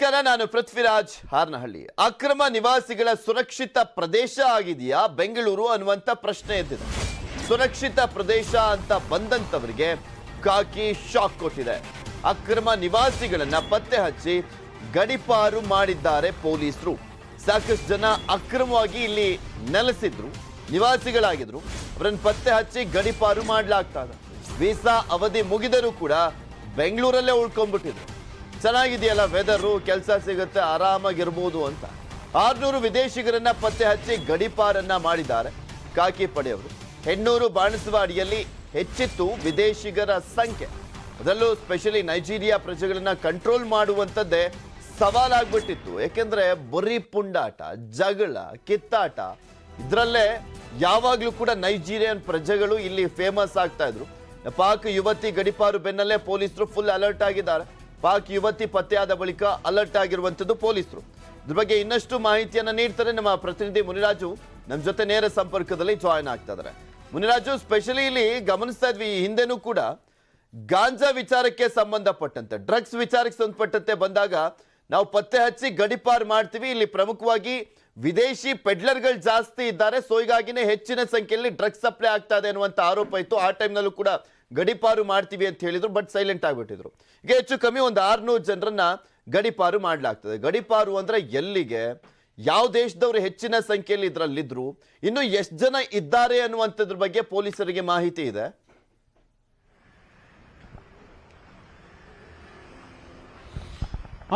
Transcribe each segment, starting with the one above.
ನಮಸ್ಕಾರ, ನಾನು ಪೃಥ್ವಿರಾಜ್ ಹಾರ್ನಹಳ್ಳಿ. ಅಕ್ರಮ ನಿವಾಸಿಗಳ ಸುರಕ್ಷಿತ ಪ್ರದೇಶ ಆಗಿದೆಯಾ? ಬೆಂಗಳೂರು ಅನ್ನುವಂತ ಪ್ರಶ್ನೆ ಎದ್ದಿದೆ. ಸುರಕ್ಷಿತ ಪ್ರದೇಶ ಅಂತ ಬಂದಂತವರಿಗೆ ಕಾಕಿ ಶಾಕ್ ಕೊಟ್ಟಿದೆ. ಅಕ್ರಮ ನಿವಾಸಿಗಳನ್ನ ಪತ್ತೆ ಹಚ್ಚಿ ಗಡಿಪಾರು ಮಾಡಿದ್ದಾರೆ ಪೊಲೀಸರು. ಸಾಕಷ್ಟು ಜನ ಅಕ್ರಮವಾಗಿ ಇಲ್ಲಿ ನೆಲೆಸಿದ್ರು, ನಿವಾಸಿಗಳಾಗಿದ್ರು. ಅವರನ್ನು ಪತ್ತೆ ಹಚ್ಚಿ ಗಡಿಪಾರು ಮಾಡಲಾಗ್ತದೆ ವೀಸಾ ಅವಧಿ ಮುಗಿದರೂ ಕೂಡ ಬೆಂಗಳೂರಲ್ಲೇ ಉಳ್ಕೊಂಡ್ಬಿಟ್ಟಿದ್ರು. ಚೆನ್ನಾಗಿದೆಯಲ್ಲ ವೆದರು ಕೆಲಸ ಸಿಗುತ್ತೆ, ಆರಾಮಾಗಿರ್ಬೋದು ಅಂತ. ಆರ್ನೂರು ವಿದೇಶಿಗರನ್ನ ಪತ್ತೆ ಹಚ್ಚಿ ಗಡಿಪಾರನ್ನ ಮಾಡಿದ್ದಾರೆ ಕಾಕಿ ಪಡೆಯವರು. ಹೆಣ್ಣೂರು ಬಾಣಸವಾಡಿಯಲ್ಲಿ ಹೆಚ್ಚಿತ್ತು ವಿದೇಶಿಗರ ಸಂಖ್ಯೆ. ಅದರಲ್ಲೂ ಸ್ಪೆಷಲಿ ನೈಜೀರಿಯಾ ಪ್ರಜೆಗಳನ್ನ ಕಂಟ್ರೋಲ್ ಮಾಡುವಂಥದ್ದೇ ಸವಾಲಾಗ್ಬಿಟ್ಟಿತ್ತು. ಯಾಕೆಂದ್ರೆ ಬರೀ ಪುಂಡಾಟ, ಜಗಳ, ಕಿತ್ತಾಟ, ಇದರಲ್ಲೇ ಯಾವಾಗ್ಲೂ ಕೂಡ ನೈಜೀರಿಯನ್ ಪ್ರಜೆಗಳು ಇಲ್ಲಿ ಫೇಮಸ್ ಆಗ್ತಾ ಇದ್ರು. ಪಾಕ್ ಯುವತಿ ಗಡಿಪಾರು ಬೆನ್ನಲ್ಲೇ ಪೊಲೀಸರು ಫುಲ್ ಅಲರ್ಟ್ ಆಗಿದ್ದಾರೆ. ಪಾಕ್ ಯುವತಿ ಪತ್ತೆಯಾದ ಬಳಿಕ ಅಲರ್ಟ್ ಆಗಿರುವಂತದ್ದು ಪೊಲೀಸರು. ಇದ್ರ ಬಗ್ಗೆ ಇನ್ನಷ್ಟು ಮಾಹಿತಿಯನ್ನ ನೀಡ್ತಾರೆ ನಮ್ಮ ಪ್ರತಿನಿಧಿ ಮುನಿರಾಜು. ನಮ್ಮ ಜೊತೆ ನೇರ ಸಂಪರ್ಕದಲ್ಲಿ ಜಾಯಿನ್ ಆಗ್ತಾ ಇದ್ದಾರೆ ಮುನಿರಾಜು ಸ್ಪೆಷಲಿ ಇಲ್ಲಿ ಗಮನಿಸ್ತಾ ಇದ್ವಿ ಹಿಂದೆನೂ ಕೂಡ ಗಾಂಜಾ ವಿಚಾರಕ್ಕೆ ಸಂಬಂಧಪಟ್ಟಂತೆ ಡ್ರಗ್ಸ್ ವಿಚಾರಕ್ಕೆ ಸಂಬಂಧಪಟ್ಟಂತೆ ಬಂದಾಗ ನಾವು ಪತ್ತೆ ಹಚ್ಚಿ ಗಡಿಪಾರ್ ಮಾಡ್ತೀವಿ. ಇಲ್ಲಿ ಪ್ರಮುಖವಾಗಿ ವಿದೇಶಿ ಪೆಡ್ಲರ್ಗಳು ಜಾಸ್ತಿ ಇದ್ದಾರೆ. ಸೊ ಹೀಗಾಗಿನೇ ಹೆಚ್ಚಿನ ಸಂಖ್ಯೆಯಲ್ಲಿ ಡ್ರಗ್ಸ್ ಸಪ್ಲೈ ಆಗ್ತಾ ಇದೆ ಅನ್ನುವಂಥ ಆರೋಪ ಇತ್ತು. ಆ ಟೈಮ್ನಲ್ಲೂ ಕೂಡ ಗಡಿಪಾರು ಮಾಡ್ತೀವಿ ಅಂತ ಹೇಳಿದ್ರು ಬಟ್ ಸೈಲೆಂಟ್ ಆಗಿಬಿಟ್ಟಿದ್ರು. ಈಗ ಹೆಚ್ಚು ಕಮ್ಮಿ ಒಂದು ಆರ್ನೂರು ಜನರನ್ನ ಗಡಿಪಾರು ಮಾಡಲಾಗ್ತದೆ. ಗಡಿಪಾರು ಅಂದ್ರೆ ಎಲ್ಲಿಗೆ? ಯಾವ ದೇಶದವರು ಹೆಚ್ಚಿನ ಸಂಖ್ಯೆಯಲ್ಲಿ ಇದ್ರಲ್ಲಿದ್ರು, ಇನ್ನು ಎಷ್ಟು ಜನ ಇದ್ದಾರೆ ಅನ್ನುವಂಥದ್ರ ಬಗ್ಗೆ ಪೊಲೀಸರಿಗೆ ಮಾಹಿತಿ ಇದೆ.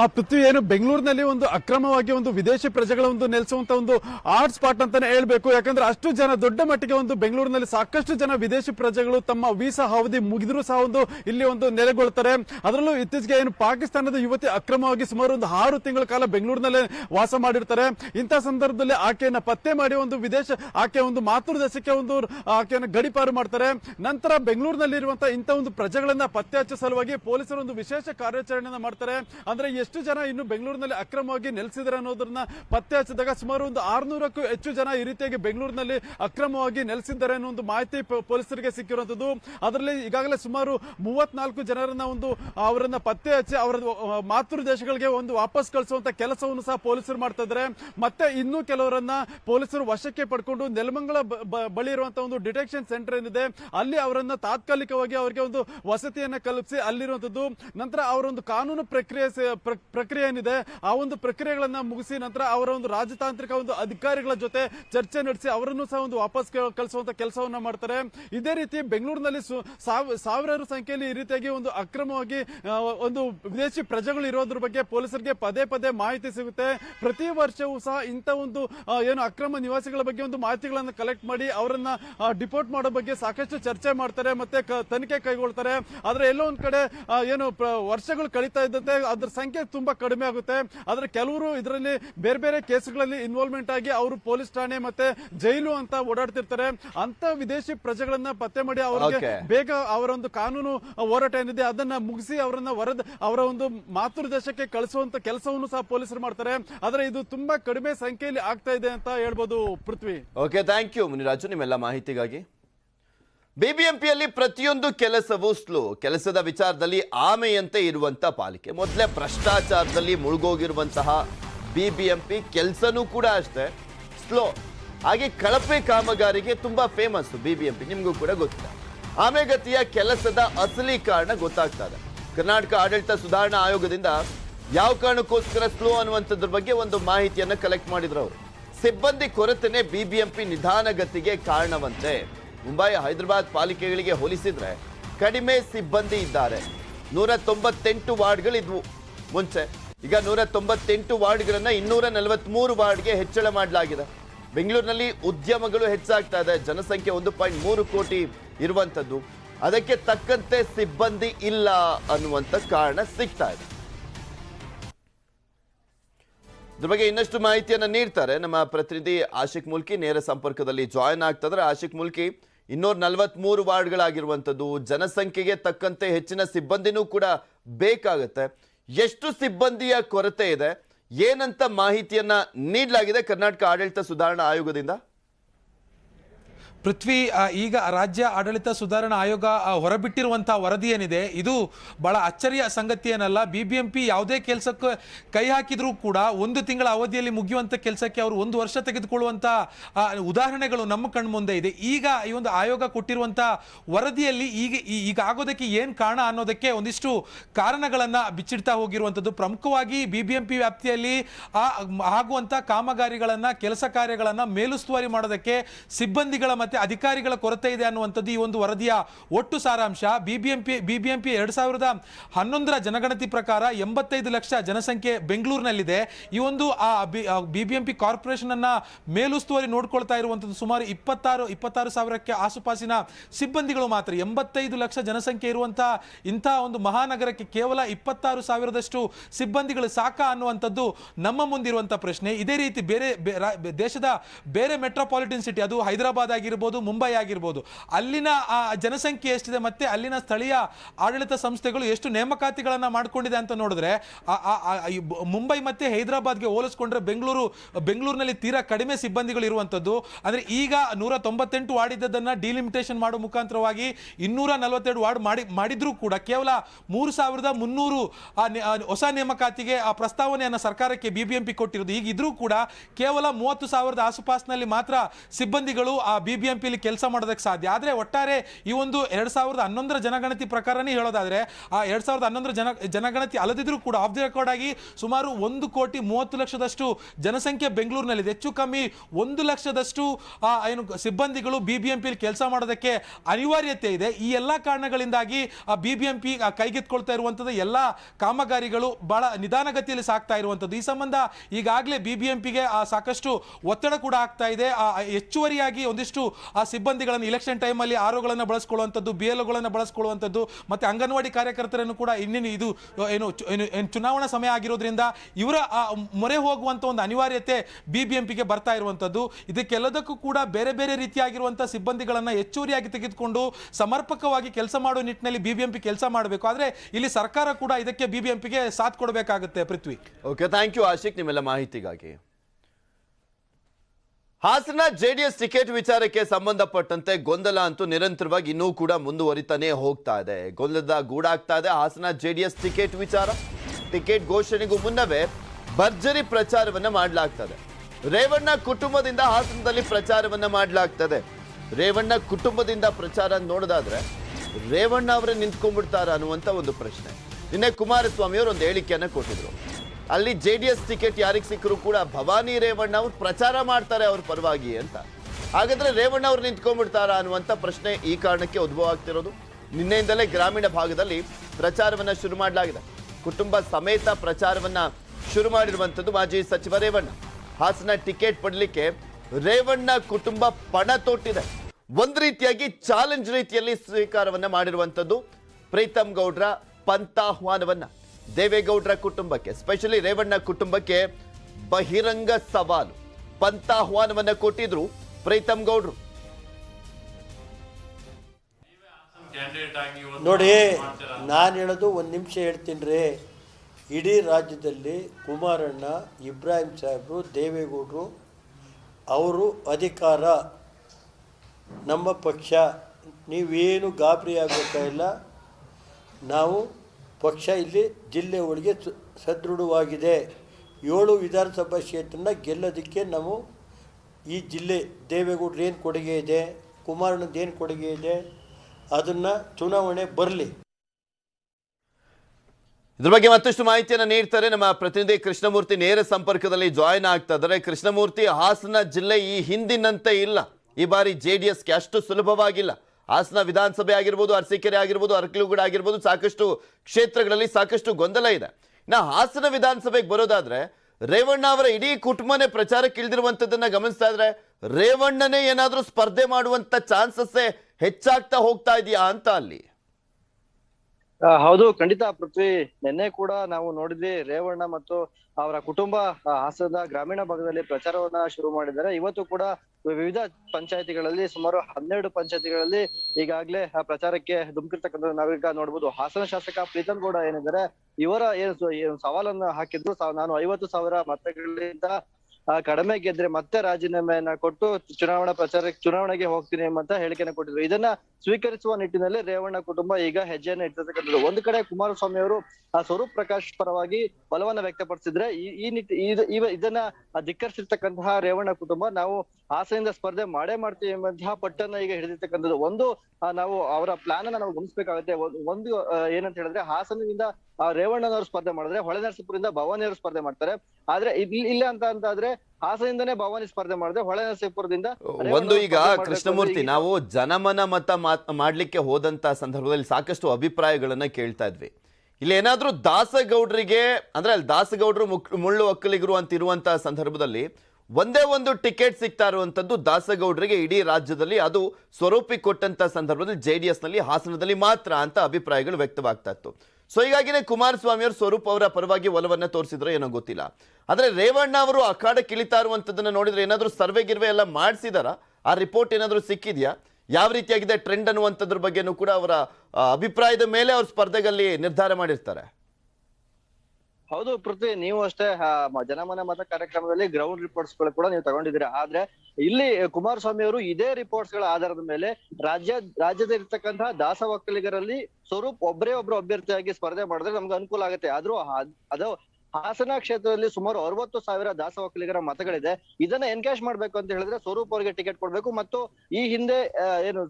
ಆ ಪೃಥ್ವಿ ಏನು ಬೆಂಗಳೂರಿನಲ್ಲಿ ಒಂದು ಅಕ್ರಮವಾಗಿ ಒಂದು ವಿದೇಶಿ ಪ್ರಜೆಗಳ ಒಂದು ನೆಲೆಸುವಂತ ಒಂದು ಆರ್ಟ್ ಸ್ಪಾಟ್ ಅಂತಾನೆ ಹೇಳ್ಬೇಕು. ಯಾಕಂದ್ರೆ ಅಷ್ಟು ಜನ, ದೊಡ್ಡ ಮಟ್ಟಿಗೆ ಒಂದು ಬೆಂಗಳೂರಿನಲ್ಲಿ ಸಾಕಷ್ಟು ಜನ ವಿದೇಶಿ ಪ್ರಜೆಗಳು ತಮ್ಮ ವೀಸಾ ಅವಧಿ ಮುಗಿದ್ರು ಸಹ ಒಂದು ಇಲ್ಲಿ ಒಂದು ನೆಲೆಗೊಳ್ತಾರೆ. ಅದರಲ್ಲೂ ಇತ್ತೀಚೆಗೆ ಏನು ಪಾಕಿಸ್ತಾನದ ಯುವತಿ ಅಕ್ರಮವಾಗಿ ಸುಮಾರು ಒಂದು ಆರು ತಿಂಗಳ ಕಾಲ ಬೆಂಗಳೂರಿನಲ್ಲೇ ವಾಸ ಮಾಡಿರ್ತಾರೆ. ಇಂಥ ಸಂದರ್ಭದಲ್ಲಿ ಆಕೆಯನ್ನ ಪತ್ತೆ ಮಾಡಿ ಒಂದು ವಿದೇಶ, ಆಕೆ ಒಂದು ಮಾತೃ ದೇಶಕ್ಕೆ ಒಂದು, ಆಕೆಯನ್ನು ಗಡಿಪಾರು ಮಾಡ್ತಾರೆ. ನಂತರ ಬೆಂಗಳೂರಿನಲ್ಲಿ ಇರುವಂತಹ ಇಂಥ ಒಂದು ಪ್ರಜೆಗಳನ್ನ ಪತ್ತೆ ಹಚ್ಚೋ ಸಲುವಾಗಿ ಪೊಲೀಸರು ಒಂದು ವಿಶೇಷ ಕಾರ್ಯಾಚರಣೆಯನ್ನು ಮಾಡ್ತಾರೆ. ಅಂದ್ರೆ ಎಷ್ಟು ಜನ ಇನ್ನು ಬೆಂಗಳೂರಿನಲ್ಲಿ ಅಕ್ರಮವಾಗಿ ನೆಲೆಸಿದ್ದಾರೆ ಅನ್ನೋದನ್ನ ಪತ್ತೆ ಹಚ್ಚಿದಾಗ ಸುಮಾರು ಒಂದು ಆರ್ನೂರಕ್ಕೂ ಹೆಚ್ಚು ಜನ ಈ ರೀತಿಯಾಗಿ ಬೆಂಗಳೂರಿನಲ್ಲಿ ಅಕ್ರಮವಾಗಿ ನೆಲೆಸಿದ್ದಾರೆ ಅನ್ನೋ ಒಂದು ಮಾಹಿತಿ ಪೊಲೀಸರಿಗೆ ಸಿಕ್ಕಿರುವಂತದ್ದು ಅದರಲ್ಲಿ ಈಗಾಗಲೇ ಸುಮಾರು ಮೂವತ್ನಾಲ್ಕು ಜನರನ್ನ ಒಂದು ಅವರನ್ನ ಪತ್ತೆ ಹಚ್ಚಿ ಅವರ ಮಾತೃ ದೇಶಗಳಿಗೆ ಒಂದು ವಾಪಸ್ ಕಳಿಸುವಂತ ಕೆಲಸವನ್ನು ಸಹ ಪೊಲೀಸರು ಮಾಡ್ತಾ ಇದ್ದಾರೆ. ಮತ್ತೆ ಇನ್ನೂ ಕೆಲವರನ್ನ ಪೊಲೀಸರು ವಶಕ್ಕೆ ಪಡ್ಕೊಂಡು ನೆಲಮಂಗಲ ಬಳಿ ಇರುವಂತಹ ಒಂದು ಡಿಟೆಕ್ಷನ್ ಸೆಂಟರ್ ಏನಿದೆ, ಅಲ್ಲಿ ಅವರನ್ನ ತಾತ್ಕಾಲಿಕವಾಗಿ ಅವರಿಗೆ ಒಂದು ವಸತಿಯನ್ನ ಕಲ್ಪಿಸಿ ಅಲ್ಲಿರುವಂತದ್ದು ನಂತರ ಅವರೊಂದು ಕಾನೂನು ಪ್ರಕ್ರಿಯೆ ಪ್ರಕ್ರಿಯೆ ಏನಿದೆ, ಆ ಒಂದು ಪ್ರಕ್ರಿಯೆಗಳನ್ನ ಮುಗಿಸಿ ನಂತರ ಅವರ ಒಂದು ರಾಜತಾಂತ್ರಿಕ ಒಂದು ಅಧಿಕಾರಿಗಳ ಜೊತೆ ಚರ್ಚೆ ನಡೆಸಿ ಅವರನ್ನು ಸಹ ಒಂದು ವಾಪಸ್ ಕಳಿಸುವಂತ ಕೆಲಸವನ್ನ ಮಾಡ್ತಾರೆ. ಇದೇ ರೀತಿ ಬೆಂಗಳೂರಿನಲ್ಲಿ ಸಾವಿರಾರು ಸಂಖ್ಯೆಯಲ್ಲಿ ಈ ರೀತಿಯಾಗಿ ಒಂದು ಅಕ್ರಮವಾಗಿ ಒಂದು ವಿದೇಶಿ ಪ್ರಜೆಗಳು ಇರೋದ್ರ ಬಗ್ಗೆ ಪೊಲೀಸರಿಗೆ ಪದೇ ಪದೇ ಮಾಹಿತಿ ಸಿಗುತ್ತೆ. ಪ್ರತಿ ವರ್ಷವೂ ಸಹ ಇಂಥ ಒಂದು ಏನು ಅಕ್ರಮ ನಿವಾಸಿಗಳ ಬಗ್ಗೆ ಒಂದು ಮಾಹಿತಿಗಳನ್ನ ಕಲೆಕ್ಟ್ ಮಾಡಿ ಅವರನ್ನ ಡಿಪೋರ್ಟ್ ಮಾಡೋ ಬಗ್ಗೆ ಸಾಕಷ್ಟು ಚರ್ಚೆ ಮಾಡ್ತಾರೆ ಮತ್ತೆ ತನಿಖೆ ಕೈಗೊಳ್ತಾರೆ. ಆದ್ರೆ ಎಲ್ಲೋ ಒಂದ್ ಕಡೆ ಏನು ವರ್ಷಗಳು ಕಳೀತಾ ಇದ್ದಂತೆ ಅದ್ರ ಸಂಖ್ಯೆ ತುಂಬಾ ಕಡಿಮೆ ಆಗುತ್ತೆ. ಆದ್ರೆ ಕೆಲವರು ಇದರಲ್ಲಿ ಬೇರೆ ಬೇರೆ ಕೇಸ್ಗಳಲ್ಲಿ ಇನ್ವಾಲ್ವ್ಮೆಂಟ್ ಆಗಿ ಅವರು ಪೊಲೀಸ್ ಠಾಣೆ ಮತ್ತೆ ಜೈಲು ಅಂತ ಓಡಾಡ್ತಿರ್ತಾರೆ. ಅಂತ ವಿದೇಶಿ ಪ್ರಜೆಗಳನ್ನ ಪತ್ತೆ ಮಾಡಿ ಅವರಿಗೆ ಬೇಗ ಅವರ ಒಂದು ಕಾನೂನು ಹೋರಾಟ ಏನಿದೆ ಅದನ್ನ ಮುಗಿಸಿ ಅವರನ್ನ ವರದ ಅವರ ಒಂದು ಮಾತೃ ದೇಶಕ್ಕೆ ಕಳಿಸುವಂತ ಕೆಲಸವನ್ನು ಸಹ ಪೊಲೀಸರು ಮಾಡ್ತಾರೆ. ಆದ್ರೆ ಇದು ತುಂಬಾ ಕಡಿಮೆ ಸಂಖ್ಯೆಯಲ್ಲಿ ಆಗ್ತಾ ಇದೆ ಅಂತ ಹೇಳ್ಬೋದು Prithvi. Okay thank you Muniraju ನಿಮ್ಮೆಲ್ಲ ಮಾಹಿತಿಗಾಗಿ. ಬಿಬಿಎಂಪಿಯಲ್ಲಿ ಪ್ರತಿಯೊಂದು ಕೆಲಸವೂ ಸ್ಲೋ ಕೆಲಸದ ವಿಚಾರದಲ್ಲಿ ಆಮೆಯಂತೆ ಇರುವಂತ ಪಾಲಿಕೆ. ಮೊದಲೇ ಭ್ರಷ್ಟಾಚಾರದಲ್ಲಿ ಮುಳುಗೋಗಿರುವಂತಹ ಬಿಬಿಎಂಪಿ ಕೆಲಸನೂ ಕೂಡ ಅಷ್ಟೇ ಸ್ಲೋ ಹಾಗೆ ಕಳಪೆ ಕಾಮಗಾರಿಗೆ ತುಂಬಾ ಫೇಮಸ್ ಬಿಬಿಎಂಪಿ, ನಿಮಗೂ ಕೂಡ ಗೊತ್ತಿದೆ. ಆಮೆಗತಿಯ ಕೆಲಸದ ಅಸಲಿ ಕಾರಣ ಗೊತ್ತಾಗ್ತಾ ಇದೆ. ಕರ್ನಾಟಕ ಆಡಳಿತ ಸುಧಾರಣಾ ಆಯೋಗದಿಂದ ಯಾವ ಕಾರಣಕ್ಕೋಸ್ಕರ ಸ್ಲೋ ಅನ್ನುವಂಥದ್ರ ಬಗ್ಗೆ ಒಂದು ಮಾಹಿತಿಯನ್ನು ಕಲೆಕ್ಟ್ ಮಾಡಿದ್ರು ಅವರು. ಸಿಬ್ಬಂದಿ ಕೊರತೆನೆ ಬಿಬಿಎಂಪಿ ನಿಧಾನಗತಿಗೆ ಕಾರಣವಂತೆ. ಮುಂಬೈ ಹೈದರಾಬಾದ್ ಪಾಲಿಕೆಗಳಿಗೆ ಹೋಲಿಸಿದ್ರೆ ಕಡಿಮೆ ಸಿಬ್ಬಂದಿ ಇದ್ದಾರೆ. ನೂರ ತೊಂಬತ್ತೆಂಟು ವಾರ್ಡ್ಗಳಿದ್ವು. ಮುಂಚೆ ಈಗ ನೂರ ತೊಂಬತ್ತೆಂಟು ವಾರ್ಡ್ಗಳನ್ನ ಇನ್ನೂರ ನಲವತ್ಮೂರು ವಾರ್ಡ್ಗೆ ಹೆಚ್ಚಳ ಮಾಡಲಾಗಿದೆ. ಬೆಂಗಳೂರಿನಲ್ಲಿ ಉದ್ಯಮಗಳು ಹೆಚ್ಚಾಗ್ತಾ ಇದೆ. ಜನಸಂಖ್ಯೆ ಒಂದು ಪಾಯಿಂಟ್ ಮೂರು ಕೋಟಿ ಇರುವಂಥದ್ದು. ಅದಕ್ಕೆ ತಕ್ಕಂತೆ ಸಿಬ್ಬಂದಿ ಇಲ್ಲ ಅನ್ನುವಂಥ ಕಾರಣ ಸಿಗ್ತಾ ಇದೆ. ಇದ್ರ ಬಗ್ಗೆ ಇನ್ನಷ್ಟು ಮಾಹಿತಿಯನ್ನು ನೀಡ್ತಾರೆ ನಮ್ಮ ಪ್ರತಿನಿಧಿ ಆಶಿಕ್ ಮುಲ್ಕಿ. ನೇರ ಸಂಪರ್ಕದಲ್ಲಿ ಜಾಯಿನ್ ಆಗ್ತದ್ರೆ ಆಶಿಕ್ ಮುಲ್ಕಿ ಇನ್ನೂರ ನಲವತ್ಮೂರು ವಾರ್ಡ್ಗಳಾಗಿರುವಂಥದ್ದು, ಜನಸಂಖ್ಯೆಗೆ ತಕ್ಕಂತೆ ಹೆಚ್ಚಿನ ಸಿಬ್ಬಂದಿನೂ ಕೂಡ ಬೇಕಾಗುತ್ತೆ. ಎಷ್ಟು ಸಿಬ್ಬಂದಿಯ ಕೊರತೆ ಇದೆ? ಏನಂತ ಮಾಹಿತಿಯನ್ನ ನೀಡಲಾಗಿದೆ ಕರ್ನಾಟಕ ಆಡಳಿತ ಸುಧಾರಣಾ ಆಯೋಗದಿಂದ? ಪೃಥ್ವಿ ಈಗ ರಾಜ್ಯ ಆಡಳಿತ ಸುಧಾರಣಾ ಆಯೋಗ ಹೊರಬಿಟ್ಟಿರುವಂತಹ ವರದಿ ಏನಿದೆ, ಇದು ಬಹಳ ಅಚ್ಚರಿಯ ಸಂಗತಿ ಏನಲ್ಲ. ಬಿ ಯಾವುದೇ ಕೆಲಸಕ್ಕೆ ಕೈ ಹಾಕಿದರೂ ಕೂಡ ಒಂದು ತಿಂಗಳ ಅವಧಿಯಲ್ಲಿ ಮುಗಿಯುವಂತ ಕೆಲಸಕ್ಕೆ ಅವರು ಒಂದು ವರ್ಷ ತೆಗೆದುಕೊಳ್ಳುವಂಥ ಉದಾಹರಣೆಗಳು ನಮ್ಮ ಕಣ್ಮುಂದೆ ಇದೆ. ಈಗ ಈ ಒಂದು ಆಯೋಗ ಕೊಟ್ಟಿರುವಂತ ವರದಿಯಲ್ಲಿ ಈಗ ಈಗ ಆಗೋದಕ್ಕೆ ಏನು ಕಾರಣ ಅನ್ನೋದಕ್ಕೆ ಒಂದಿಷ್ಟು ಕಾರಣಗಳನ್ನು ಬಿಚ್ಚಿಡ್ತಾ ಹೋಗಿರುವಂತದ್ದು ಪ್ರಮುಖವಾಗಿ ಬಿ ಬಿ ಎಂ ಪಿ ವ್ಯಾಪ್ತಿಯಲ್ಲಿ, ಆ ಆಗುವಂತ ಕಾಮಗಾರಿಗಳನ್ನ, ಕೆಲಸ ಕಾರ್ಯಗಳನ್ನ ಮೇಲುಸ್ತುವಾರಿ ಮಾಡೋದಕ್ಕೆ ಸಿಬ್ಬಂದಿಗಳ ಮತ್ತೆ ಅಧಿಕಾರಿಗಳ ಕೊರತೆ ಇದೆ ಅನ್ನುವಂಥದ್ದು ಈ ಒಂದು ವರದಿಯ ಒಟ್ಟು ಸಾರಾಂಶ. ಬಿಬಿಎಂಪಿ ಬಿಬಿಎಂಪಿ ಎರಡು ಸಾವಿರದ ಹನ್ನೊಂದರ ಜನಗಣತಿ ಪ್ರಕಾರ ಎಂಬತ್ತೈದು ಲಕ್ಷ ಜನಸಂಖ್ಯೆ ಬೆಂಗಳೂರಿನಲ್ಲಿದೆ. ಈ ಒಂದು ಆ ಬಿಬಿಎಂಪಿ ಕಾರ್ಪೊರೇಷನ್ ಅನ್ನ ಮೇಲುಸ್ತುವರಿ ನೋಡ್ಕೊಳ್ತಾ ಇರುವಂಥದ್ದು ಸುಮಾರು ಇಪ್ಪತ್ತಾರು ಇಪ್ಪತ್ತಾರು ಸಾವಿರಕ್ಕೆ ಆಸುಪಾಸಿನ ಸಿಬ್ಬಂದಿಗಳು ಮಾತ್ರ. ಎಂಬತ್ತೈದು ಲಕ್ಷ ಜನಸಂಖ್ಯೆ ಇರುವಂತಹ ಇಂತಹ ಒಂದು ಮಹಾನಗರಕ್ಕೆ ಕೇವಲ ಇಪ್ಪತ್ತಾರು ಸಾವಿರದಷ್ಟು ಸಿಬ್ಬಂದಿಗಳು ಸಾಕ ಅನ್ನುವಂಥದ್ದು ನಮ್ಮ ಮುಂದಿರುವಂತಹ ಪ್ರಶ್ನೆ. ಇದೇ ರೀತಿ ಬೇರೆ ದೇಶದ ಬೇರೆ ಮೆಟ್ರೋಪಾಲಿಟನ್ ಸಿಟಿ, ಅದು ಹೈದರಾಬಾದ್ ಆಗಿರ್ಬೋದು ಮುಂಬೈ ಆಗಿರ್ಬೋದು. ಅಲ್ಲಿನ ಆ ಜನಸಂಖ್ಯೆ ಎಷ್ಟಿದೆ ಮತ್ತೆ ಅಲ್ಲಿನ ಸ್ಥಳೀಯ ಆಡಳಿತ ಸಂಸ್ಥೆಗಳು ಎಷ್ಟು ನೇಮಕಾತಿಗಳನ್ನು ಮಾಡಿಕೊಂಡಿದೆ ಅಂತ ನೋಡಿದ್ರೆ ಬ- ಮುಂಬೈ ಮತ್ತೆ ಹೈದರಾಬಾದ್ಗೆ ಹೋಲಿಸ್ಕೊಂಡ್ರೆ ಬೆಂಗಳೂರು, ಬೆಂಗಳೂರಿನಲ್ಲಿ ತೀರಾ ಕಡಿಮೆ ಸಿಬ್ಬಂದಿಗಳು ಇರುವಂಥದ್ದು ಅಂದ್ರೆ ಈಗ ನೂರ ತೊಂಬತ್ತೆಂಟು ವಾರ್ಡ್ ಇದ್ದದನ್ನು ಡಿಲಿಮಿಟೇಷನ್ ಮಾಡೋ ಮುಖಾಂತರವಾಗಿ ಇನ್ನೂರ ನಲವತ್ತೆರಡು ವಾರ್ಡ್ ಮಾಡಿ, ಮಾಡಿದ್ರೂ ಕೂಡ ಕೇವಲ ಮೂರು ಸಾವಿರದ ಮುನ್ನೂರು ಹೊಸ ನೇಮಕಾತಿಗೆ ಆ ಪ್ರಸ್ತಾವನೆಯನ್ನು ಸರ್ಕಾರಕ್ಕೆ ಬಿಬಿಎಂಪಿ ಕೊಟ್ಟಿರೋದು. ಈಗ ಇದ್ರೂ ಕೂಡ ಕೇವಲ ಮೂವತ್ತು ಸಾವಿರದ ಆಸುಪಾಸಿನಲ್ಲಿ ಮಾತ್ರ ಸಿಬ್ಬಂದಿಗಳು ಆ ಬಿಬಿಎಂಪಿಲಿ ಕೆಲಸ ಮಾಡೋದಕ್ಕೆ ಸಾಧ್ಯ. ಆದರೆ ಒಟ್ಟಾರೆ ಈ ಒಂದು ಎರಡು ಸಾವಿರದ ಹನ್ನೊಂದರ ಜನಗಣತಿ ಪ್ರಕಾರನೇ ಹೇಳೋದಾದರೆ, ಆ ಎರಡು ಸಾವಿರದ ಹನ್ನೊಂದರ ಜನ, ಜನಗಣತಿ ಅಲ್ಲದಿದ್ದರೂ ಕೂಡ ಆಫ್ ದಿ ರೆಕಾರ್ಡ್ ಆಗಿ ಸುಮಾರು ಒಂದು ಕೋಟಿ ಮೂವತ್ತು ಲಕ್ಷದಷ್ಟು ಜನಸಂಖ್ಯೆ ಬೆಂಗಳೂರಿನಲ್ಲಿದೆ. ಹೆಚ್ಚು ಕಮ್ಮಿ ಒಂದು ಲಕ್ಷದಷ್ಟು ಏನು ಸಿಬ್ಬಂದಿಗಳು ಬಿ ಬಿ ಎಂ ಪಿಲಿ ಕೆಲಸ ಮಾಡೋದಕ್ಕೆ ಅನಿವಾರ್ಯತೆ ಇದೆ. ಈ ಎಲ್ಲ ಕಾರಣಗಳಿಂದಾಗಿ, ಆ ಪಿ ಕೈಗೆತ್ಕೊಳ್ತಾ ಇರುವಂಥದ್ದು ಎಲ್ಲ ಕಾಮಗಾರಿಗಳು ಬಹಳ ನಿಧಾನಗತಿಯಲ್ಲಿ ಸಾಗ್ತಾ ಇರುವಂಥದ್ದು ಈ ಸಂಬಂಧ ಈಗಾಗಲೇ ಬಿ ಬಿ ಎಂ ಪಿಗೆ ಸಾಕಷ್ಟು ಒತ್ತಡ ಕೂಡ ಆಗ್ತಾ ಇದೆ. ಹೆಚ್ಚುವರಿಯಾಗಿ ಒಂದಿಷ್ಟು ಆ ಸಿಬ್ಬಂದಿಗಳನ್ನು ಇಲೆಕ್ಷನ್ ಟೈಮಲ್ಲಿ ಆರೋಗಳನ್ನು ಬಳಸ್ಕೊಳ್ಳುವಂಥದ್ದು ಬಿ ಎಲ್ ಒಗಳನ್ನು ಬಳಸ್ಕೊಳ್ಳುವಂಥದ್ದು, ಮತ್ತು ಅಂಗನವಾಡಿ ಕಾರ್ಯಕರ್ತರನ್ನು ಕೂಡ ಇನ್ನೇನು ಇದು, ಏನು ಏನು ಚುನಾವಣಾ ಸಮಯ ಆಗಿರೋದ್ರಿಂದ ಇವರ ಆ ಮೊರೆ ಹೋಗುವಂಥ ಒಂದು ಅನಿವಾರ್ಯತೆ ಬಿ ಬಿ ಎಂ ಪಿಗೆ ಬರ್ತಾ ಇರುವಂಥದ್ದು. ಇದಕ್ಕೆಲ್ಲದಕ್ಕೂ ಕೂಡ ಬೇರೆ ಬೇರೆ ರೀತಿಯಾಗಿರುವಂಥ ಸಿಬ್ಬಂದಿಗಳನ್ನು ಹೆಚ್ಚುವರಿಯಾಗಿ ತೆಗೆದುಕೊಂಡು ಸಮರ್ಪಕವಾಗಿ ಕೆಲಸ ಮಾಡೋ ನಿಟ್ಟಿನಲ್ಲಿ ಬಿ ಬಿಬಿಎಂಪಿ ಕೆಲಸ ಮಾಡಬೇಕು. ಆದರೆ ಇಲ್ಲಿ ಸರ್ಕಾರ ಕೂಡ ಇದಕ್ಕೆ ಬಿ ಬಿ ಎಂ ಪಿಗೆ ಸಾಥ್ ಕೊಡಬೇಕಾಗುತ್ತೆ, Prithvi. Okay thank you Ashiq ನಿಮ್ಮೆಲ್ಲ ಮಾಹಿತಿಗಾಗಿ. ಹಾಸನ ಜೆಡಿಎಸ್ ಟಿಕೆಟ್ ವಿಚಾರಕ್ಕೆ ಸಂಬಂಧಪಟ್ಟಂತೆ ಗೊಂದಲ ಅಂತೂ ನಿರಂತರವಾಗಿ ಇನ್ನೂ ಕೂಡ ಮುಂದುವರಿತಾನೆ ಹೋಗ್ತಾ ಇದೆ. ಗೊಂದಲದ ಗೂಡಾಗ್ತಾ ಇದೆ ಹಾಸನ ಜೆಡಿಎಸ್ ಟಿಕೆಟ್ ವಿಚಾರ. ಟಿಕೆಟ್ ಘೋಷಣೆಗೂ ಮುನ್ನವೇ ಭರ್ಜರಿ ಪ್ರಚಾರವನ್ನ ಮಾಡಲಾಗ್ತದೆ. ರೇವಣ್ಣ ಕುಟುಂಬದಿಂದ ಹಾಸನದಲ್ಲಿ ಪ್ರಚಾರವನ್ನ ಮಾಡಲಾಗ್ತದೆ. ರೇವಣ್ಣ ಕುಟುಂಬದಿಂದ ಪ್ರಚಾರ ನೋಡೋದಾದ್ರೆ ರೇವಣ್ಣ ಅವರೇ ನಿಂತ್ಕೊಂಡ್ಬಿಡ್ತಾರ ಅನ್ನುವಂತ ಒಂದು ಪ್ರಶ್ನೆ. ನಿನ್ನೆ ಕುಮಾರಸ್ವಾಮಿ ಅವರು ಒಂದು ಹೇಳಿಕೆಯನ್ನು ಕೊಟ್ಟಿದ್ರು. ಅಲ್ಲಿ ಜೆ ಡಿ ಎಸ್ ಟಿಕೆಟ್ ಯಾರಿಗೆ ಸಿಕ್ಕರೂ ಕೂಡ ಭವಾನಿ ರೇವಣ್ಣ ಅವ್ರು ಪ್ರಚಾರ ಮಾಡ್ತಾರೆ ಅವ್ರ ಪರವಾಗಿ ಅಂತ. ಹಾಗಾದ್ರೆ ರೇವಣ್ಣ ಅವ್ರು ನಿಂತ್ಕೊಂಡ್ಬಿಡ್ತಾರಾ ಅನ್ನುವಂಥ ಪ್ರಶ್ನೆ ಈ ಕಾರಣಕ್ಕೆ ಉದ್ಭವ ಆಗ್ತಿರೋದು. ನಿನ್ನೆಯಿಂದಲೇ ಗ್ರಾಮೀಣ ಭಾಗದಲ್ಲಿ ಪ್ರಚಾರವನ್ನ ಶುರು ಮಾಡಲಾಗಿದೆ. ಕುಟುಂಬ ಸಮೇತ ಪ್ರಚಾರವನ್ನ ಶುರು ಮಾಡಿರುವಂಥದ್ದು ಮಾಜಿ ಸಚಿವ ರೇವಣ್ಣ. ಹಾಸನ ಟಿಕೆಟ್ ಪಡಲಿಕ್ಕೆ ರೇವಣ್ಣ ಕುಟುಂಬ ಪಣ ತೊಟ್ಟಿದೆ. ಒಂದು ರೀತಿಯಾಗಿ ಚಾಲೆಂಜ್ ರೀತಿಯಲ್ಲಿ ಸ್ವೀಕಾರವನ್ನ ಮಾಡಿರುವಂಥದ್ದು ಪ್ರೀತಮ್ ಗೌಡ್ರ ಪಂತಾಹ್ವಾನವನ್ನ ದೇವೇಗೌಡರ ಕುಟುಂಬಕ್ಕೆ ಸ್ಪೆಷಲಿ ರೇವಣ್ಣ ಕುಟುಂಬಕ್ಕೆ ಬಹಿರಂಗ ಸವಾಲು. ಪಂತಾಹ್ವಾನವನ್ನ ಕೊಟ್ಟಿದ್ರು ಪ್ರೀತಮ್ ಗೌಡ್ರು. ನೋಡಿ, ನಾನು ಹೇಳೋದು ಒಂದು ನಿಮಿಷ ಹೇಳ್ತೀನಿ ರೀ ಇಡೀ ರಾಜ್ಯದಲ್ಲಿ ಕುಮಾರಣ್ಣ, ಇಬ್ರಾಹಿಂ ಸಾಹೇಬರು, ದೇವೇಗೌಡರು ಅವರು ಅಧಿಕಾರ. ನಮ್ಮ ಪಕ್ಷ, ನೀವೇನು ಗಾಬರಿ ಆಗಬೇಕಾಗಿಲ್ಲ ನಾವು ಪಕ್ಷ ಇಲ್ಲಿ ಜಿಲ್ಲೆ ಒಳಗೆ ಸದೃಢವಾಗಿದೆ. ಏಳು ವಿಧಾನಸಭಾ ಕ್ಷೇತ್ರನ ಗೆಲ್ಲೋದಕ್ಕೆ ನಾವು ಈ ಜಿಲ್ಲೆ ದೇವೇಗೌಡರು ಏನು ಕೊಡುಗೆ ಇದೆ ಕುಮಾರಣ್ಣದ್ದು ಏನು ಕೊಡುಗೆ ಇದೆ, ಅದನ್ನು ಚುನಾವಣೆ ಬರಲಿ. ಇದ್ರ ಬಗ್ಗೆ ಮತ್ತಷ್ಟು ಮಾಹಿತಿಯನ್ನು ನೀಡ್ತಾರೆ ನಮ್ಮ ಪ್ರತಿನಿಧಿ ಕೃಷ್ಣಮೂರ್ತಿ ನೇರ ಸಂಪರ್ಕದಲ್ಲಿ ಜಾಯಿನ್ ಆಗ್ತಾ ಇದ್ದಾರೆ. ಕೃಷ್ಣಮೂರ್ತಿ ಹಾಸನ ಜಿಲ್ಲೆ ಈ ಹಿಂದಿನಂತೆ ಇಲ್ಲ. ಈ ಬಾರಿ ಜೆ ಡಿ ಎಸ್ಗೆ ಅಷ್ಟು ಸುಲಭವಾಗಿಲ್ಲ. ಹಾಸನ ವಿಧಾನಸಭೆ ಆಗಿರ್ಬೋದು, ಅರಸೀಕೆರೆ ಆಗಿರ್ಬೋದು, ಅರಕಲುಗೂಡ ಆಗಿರ್ಬೋದು ಸಾಕಷ್ಟು ಕ್ಷೇತ್ರಗಳಲ್ಲಿ ಸಾಕಷ್ಟು ಗೊಂದಲ ಇದೆ. ನಾ ಹಾಸನ ವಿಧಾನಸಭೆಗೆ ಬರೋದಾದ್ರೆ ರೇವಣ್ಣ ಅವರ ಇಡೀ ಕುಟುಂಬನೇ ಪ್ರಚಾರಕ್ಕೆ ಇಳಿದಿರುವಂತದನ್ನ ಗಮನಿಸ್ತಾ ಇದ್ರೆ ರೇವಣ್ಣನೇ ಏನಾದರೂ ಸ್ಪರ್ಧೆ ಮಾಡುವಂತ ಚಾನ್ಸಸ್ಸೇ ಹೆಚ್ಚಾಗ್ತಾ ಹೋಗ್ತಾ ಇದೆಯಾ ಅಂತ ಅಲ್ಲಿ? ಹೌದು, ಖಂಡಿತ ಪೃಥ್ವಿ. ನಿನ್ನೆ ಕೂಡ ನಾವು ನೋಡಿದ್ವಿ, ರೇವಣ್ಣ ಮತ್ತು ಅವರ ಕುಟುಂಬ ಹಾಸನ ಹಾಸನದ ಗ್ರಾಮೀಣ ಭಾಗದಲ್ಲಿ ಪ್ರಚಾರವನ್ನ ಶುರು ಮಾಡಿದ್ದಾರೆ. ಇವತ್ತು ಕೂಡ ವಿವಿಧ ಪಂಚಾಯತಿಗಳಲ್ಲಿ ಸುಮಾರು ಹನ್ನೆರಡು ಪಂಚಾಯತಿಗಳಲ್ಲಿ ಈಗಾಗಲೇ ಪ್ರಚಾರಕ್ಕೆ ಧುಮುಕಿರ್ತಕ್ಕಂಥ ನಾವೀಗ ನೋಡ್ಬೋದು. ಹಾಸನ ಶಾಸಕ ಪ್ರೀತಮ್ ಗೌಡ ಏನಿದ್ದಾರೆ, ಇವರ ಏನು ಸವಾಲನ್ನ ಹಾಕಿದ್ರು ನಾನು ಐವತ್ತು ಸಾವಿರ ಮತಗಳಿಂದ ಕಡಿಮೆ ಗೆದ್ರೆ ಮತ್ತೆ ರಾಜೀನಾಮೆಯನ್ನ ಕೊಟ್ಟು ಚುನಾವಣಾ ಪ್ರಚಾರಕ್ಕೆ, ಚುನಾವಣೆಗೆ ಹೋಗ್ತೀನಿ ಅಂತ ಹೇಳಿಕೆನ ಕೊಟ್ಟಿದ್ರು. ಇದನ್ನ ಸ್ವೀಕರಿಸುವ ನಿಟ್ಟಿನಲ್ಲಿ ರೇವಣ್ಣ ಕುಟುಂಬ ಈಗ ಹೆಜ್ಜೆಯನ್ನು ಇಟ್ಟಿರ್ತಕ್ಕಂಥದ್ದು. ಒಂದು ಕಡೆ ಕುಮಾರಸ್ವಾಮಿ ಅವರು ಆ ಸ್ವರೂಪ್ ಪ್ರಕಾಶ್ ಪರವಾಗಿ ಬಲವನ್ನ ವ್ಯಕ್ತಪಡಿಸಿದ್ರೆ ಈ ನಿಟ್ಟಿ ಇದ- ಇದನ್ನ ಧಿಕ್ಕರಿಸಿರ್ತಕ್ಕಂತಹ ರೇವಣ್ಣ ಕುಟುಂಬ ನಾವು ಆಸೆಯಿಂದ ಸ್ಪರ್ಧೆ ಮಾಡೇ ಮಾಡ್ತೀವಿ ಎಂಬಂತಹ ಪಟ್ಟನ್ನ ಈಗ ಹಿಡಿದಿರ್ತಕ್ಕಂಥದ್ದು. ಒಂದು ನಾವು ಅವರ ಪ್ಲಾನ್ ಅನ್ನ ನಾವು ಗಮನಿಸಬೇಕಾಗುತ್ತೆ. ಒಂದ್- ಏನಂತ ಹೇಳಿದ್ರೆ ಹಾಸನದಿಂದ ರೇವಣ್ಣನವರು ಸ್ಪರ್ಧೆ ಮಾಡಿದ್ರೆ ಹೊಳೆ ನರಸೀಪುರದಿಂದ ಭವಾನಿಯವರು ಸ್ಪರ್ಧೆ ಮಾಡ್ತಾರೆ. ಆದ್ರೆ ಇಲ್ಲಿ ಇಲ್ಲ ಅಂತ ಅಂತಾದ್ರೆ ಹಾಸನದಿಂದನೇ ಭವಾನಿ ಸ್ಪರ್ಧೆ ಮಾಡಿದೆ. ಹೊಳೆ ನರಸೀಪುರದಿಂದ ಒಂದು ಈಗ ಕೃಷ್ಣಮೂರ್ತಿ ನಾವು ಜನಮನ ಮತ ಮಾಡ್ಲಿಕ್ಕೆ ಹೋದಂತ ಸಂದರ್ಭದಲ್ಲಿ ಸಾಕಷ್ಟು ಅಭಿಪ್ರಾಯಗಳನ್ನ ಕೇಳ್ತಾ ಇದ್ವಿ. ಇಲ್ಲಿ ಏನಾದ್ರೂ ದಾಸಗೌಡ್ರಿಗೆ ಅಂದ್ರೆ ಅಲ್ಲಿ ದಾಸಗೌಡರು ಮುಕ್ ಮುಳ್ಳು ಒಕ್ಕಲಿಗರು ಅಂತ ಇರುವಂತಹ ಸಂದರ್ಭದಲ್ಲಿ ಒಂದೇ ಒಂದು ಟಿಕೆಟ್ ಸಿಗ್ತಾ ಇರುವಂತದ್ದು ದಾಸಗೌಡರಿಗೆ ಇಡೀ ರಾಜ್ಯದಲ್ಲಿ ಅದು ಸ್ವರೂಪಿ ಕೊಟ್ಟಂತ ಸಂದರ್ಭದಲ್ಲಿ ಜೆ ಡಿ ನಲ್ಲಿ ಹಾಸನದಲ್ಲಿ ಮಾತ್ರ ಅಂತ ಅಭಿಪ್ರಾಯಗಳು ವ್ಯಕ್ತವಾಗ್ತಾ ಇತ್ತು. ಸೊ ಹೀಗಾಗಿನೇ ಕುಮಾರಸ್ವಾಮಿ ಅವರು ಸ್ವರೂಪ್ ಅವರ ಪರವಾಗಿ ಒಲವನ್ನ ತೋರಿಸಿದ್ರು ಏನೋ ಗೊತ್ತಿಲ್ಲ. ಆದರೆ ರೇವಣ್ಣ ಅವರು ಅಖಾಡಕ್ಕೆ ಇಳಿತಾ ಇರುವಂತದನ್ನ ನೋಡಿದ್ರೆ ಏನಾದ್ರೂ ಸರ್ವೆ ಗಿರ್ವೆ ಎಲ್ಲ ಮಾಡಿಸಿದಾರ? ಆ ರಿಪೋರ್ಟ್ ಏನಾದ್ರೂ ಸಿಕ್ಕಿದ್ಯಾ? ಯಾವ ರೀತಿಯಾಗಿದೆ ಟ್ರೆಂಡ್ ಅನ್ನುವಂಥದ್ರ ಬಗ್ಗೆನೂ ಕೂಡ ಅವರ ಅಭಿಪ್ರಾಯದ ಮೇಲೆ ಅವ್ರ ಸ್ಪರ್ಧೆಗಳಲ್ಲಿ ನಿರ್ಧಾರ ಮಾಡಿರ್ತಾರೆ. ಹೌದು ಪೃಥ್ವಿ, ನೀವು ಅಷ್ಟೇ ಜನಮನ ಮತ ಕಾರ್ಯಕ್ರಮದಲ್ಲಿ ಗ್ರೌಂಡ್ ರಿಪೋರ್ಟ್ಸ್ಗಳು ಕೂಡ ನೀವು ತಗೊಂಡಿದ್ದೀರಾ. ಆದ್ರೆ ಇಲ್ಲಿ ಕುಮಾರಸ್ವಾಮಿ ಅವರು ಇದೇ ರಿಪೋರ್ಟ್ಸ್ಗಳ ಆಧಾರದ ಮೇಲೆ ರಾಜ್ಯ ರಾಜ್ಯದಲ್ಲಿರ್ತಕ್ಕಂತಹ ದಾಸ ಒಕ್ಕಲಿಗರಲ್ಲಿ ಸ್ವರೂಪ್ ಒಬ್ಬರೇ ಒಬ್ರು ಅಭ್ಯರ್ಥಿಯಾಗಿ ಸ್ಪರ್ಧೆ ಮಾಡಿದ್ರೆ ನಮ್ಗೆ ಅನುಕೂಲ ಆಗುತ್ತೆ. ಆದ್ರೂ ಅದು ಹಾಸನ ಕ್ಷೇತ್ರದಲ್ಲಿ ಸುಮಾರು ಅರವತ್ತು ಸಾವಿರ ದಾಸ ಒಕ್ಕಲಿಗರ ಮತಗಳಿದೆ. ಇದನ್ನ ಎನ್ಕ್ಯಾಶ್ ಮಾಡ್ಬೇಕು ಅಂತ ಹೇಳಿದ್ರೆ ಸ್ವರೂಪ್ ಅವರಿಗೆ ಟಿಕೆಟ್ ಕೊಡ್ಬೇಕು. ಮತ್ತು ಈ ಹಿಂದೆ ಏನು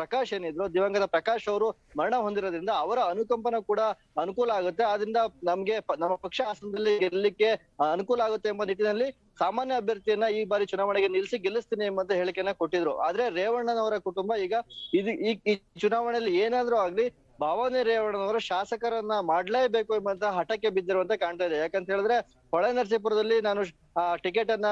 ಪ್ರಕಾಶ್ ಏನಿದ್ರು, ದಿವಂಗತ ಪ್ರಕಾಶ್ ಅವರು ಮರಣ ಹೊಂದಿರೋದ್ರಿಂದ ಅವರ ಅನುಕಂಪನ ಕೂಡ ಅನುಕೂಲ ಆಗುತ್ತೆ. ಆದ್ರಿಂದ ನಮ್ಗೆ ನಮ್ಮ ಪಕ್ಷ ಹಾಸನದಲ್ಲಿ ಗೆಲ್ಲಲಿಕ್ಕೆ ಅನುಕೂಲ ಆಗುತ್ತೆ ಎಂಬ ನಿಟ್ಟಿನಲ್ಲಿ ಸಾಮಾನ್ಯ ಅಭ್ಯರ್ಥಿಯನ್ನ ಈ ಬಾರಿ ಚುನಾವಣೆಗೆ ನಿಲ್ಲಿಸಿ ಗೆಲ್ಲಿಸ್ತೀನಿ ಎಂಬಂತ ಹೇಳಿಕೆಯನ್ನ ಕೊಟ್ಟಿದ್ರು. ಆದ್ರೆ ರೇವಣ್ಣನವರ ಕುಟುಂಬ ಈಗ, ಇದು ಈ ಚುನಾವಣೆಯಲ್ಲಿ ಏನಾದ್ರೂ ಆಗ್ಲಿ ಭಾವನೆ ರೇವಣ್ಣನವರು ಶಾಸಕರನ್ನ ಮಾಡ್ಲೇಬೇಕು ಎಂಬಂತ ಹಠಕ್ಕೆ ಬಿದ್ದಿರುವಂತ ಕಾಣ್ತಾ ಇದೆ. ಯಾಕಂತ ಹೇಳಿದ್ರೆ ಹೊಳೆ ನರಸೀಪುರದಲ್ಲಿ ನಾನು ಟಿಕೆಟ್ ಅನ್ನ